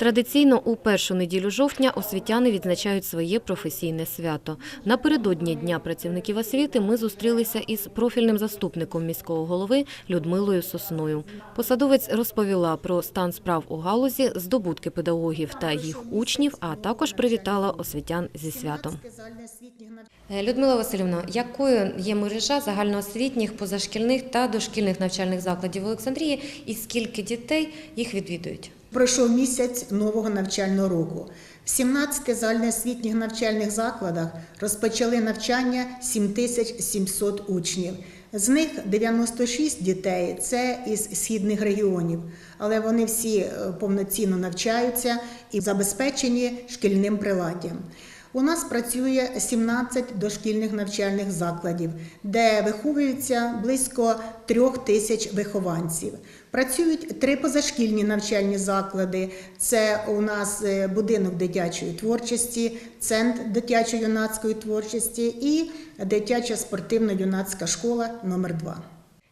Традиційно у першу неділю жовтня освітяни відзначають своє професійне свято. Напередодні Дня працівників освіти ми зустрілися із профільним заступником міського голови Людмилою Сосною. Посадовець розповіла про стан справ у галузі, здобутки педагогів та їх учнів, а також привітала освітян зі святом. Е, Людмила Васильівна, якою є мережа загальноосвітніх, позашкільних та дошкільних навчальних закладів в Олександрії, і скільки дітей їх відвідують? Пройшов місяць нового навчального року. В 17 загальноосвітніх навчальних закладах розпочали навчання 7700 учнів. З них 96 дітей це із східних регіонів, але вони всі е, повноцінно навчаються і забезпечені шкільним приладдям. У нас працює 17 дошкільних навчальних закладів, де виховуються близько трьох тисяч вихованців. Працюють три позашкільні навчальні заклади. Це у нас е, будинок дитячої творчості, центр дитячо-юнацької творчості і дитяча спортивно-юнацька школа номер 2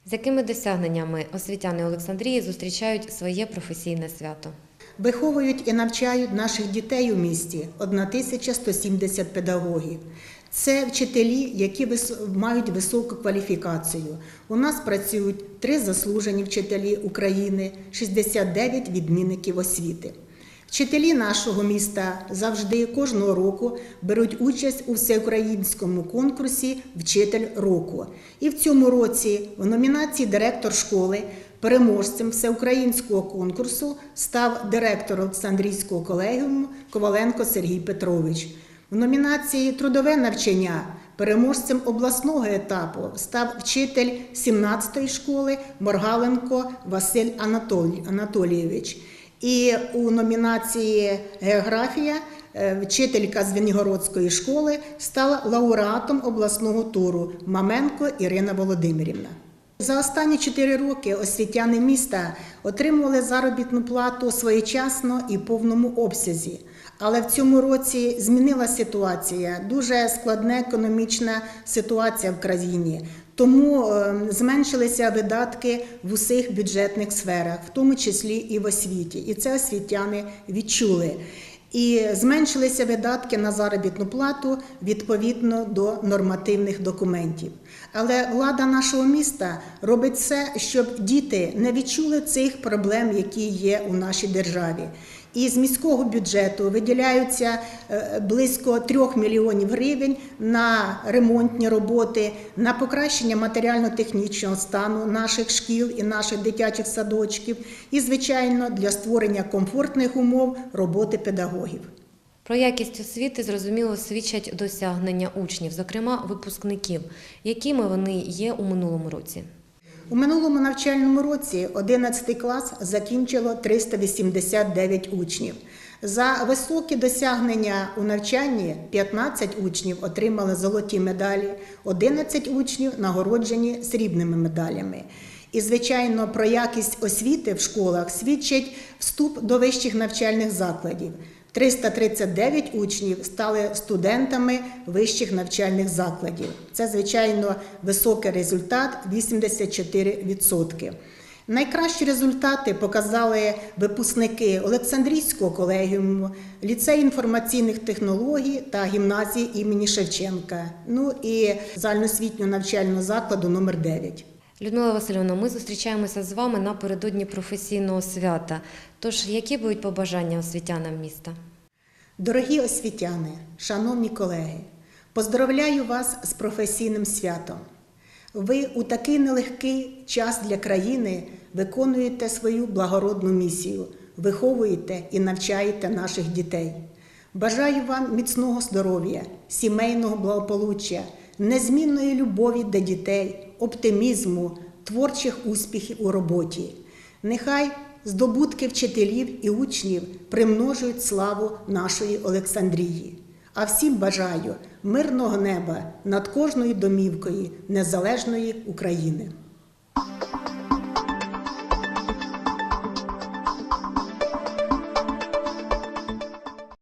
З якими досягненнями освітяни Олександрії зустрічають своє професійне свято? Виховують і навчають наших дітей у місті 1170 педагогів. Це вчителі, які мають високу кваліфікацію. У нас працюють три заслужені вчителі України, 69 відмінників освіти. Вчителі нашого міста завжди кожного року беруть участь у всеукраїнському конкурсі Вчитель року. І в цьому році в номінації Директор школи переможцем всеукраїнського конкурсу став директор Олександрійського колегіуму Коваленко Сергій Петрович. В номінації Трудове навчання переможцем обласного етапу став вчитель 17-ї школи Моргаленко Василь Анатолійович. І у номінації Географія е, вчителька Звенігородської школи стала лауреатом обласного туру Маменко Ірина Володимирівна. За останні чотири роки освітяни міста отримували заробітну плату своєчасно і в повному обсязі. Але в цьому році змінилася ситуація, дуже складна економічна ситуація в країні. Тому е, зменшилися видатки в усіх бюджетних сферах, в тому числі і в освіті. І це освітяни відчули. І зменшилися видатки на заробітну плату відповідно до нормативних документів. Але влада нашого міста робить все, щоб діти не відчули цих проблем, які є у нашій державі. І з міського бюджету виділяються е, близько 3 мільйонів гривень на ремонтні роботи, на покращення матеріально-технічного стану наших шкіл і наших дитячих садочків, і, звичайно, для створення комфортних умов роботи педагогів. Про якість освіти зрозуміло свідчать досягнення учнів, зокрема випускників, якими вони є у минулому році. У минулому навчальному році 11 клас закінчило 389 учнів. За високі досягнення у навчанні 15 учнів отримали золоті медалі, 11 учнів нагороджені срібними медалями. І, звичайно, про якість освіти в школах свідчить вступ до вищих навчальних закладів. 339 учнів стали студентами вищих навчальних закладів. Це, звичайно, високий результат 84%. Найкращі результати показали випускники Олександрійського колегіуму, ліцею інформаційних технологій та гімназії імені Шевченка. Ну і загальноосвітнього навчального закладу номер 9 Людмила Васильівна, ми зустрічаємося з вами напередодні професійного свята. Тож, які будуть побажання освітянам міста? Дорогі освітяни, шановні колеги, поздравляю вас з професійним святом. Ви у такий нелегкий час для країни виконуєте свою благородну місію, виховуєте і навчаєте наших дітей. Бажаю вам міцного здоров'я, сімейного благополуччя, незмінної любові до дітей, оптимізму, творчих успіхів у роботі. Нехай здобутки вчителів і учнів примножують славу нашої Олександрії. А всім бажаю мирного неба над кожною домівкою незалежної України.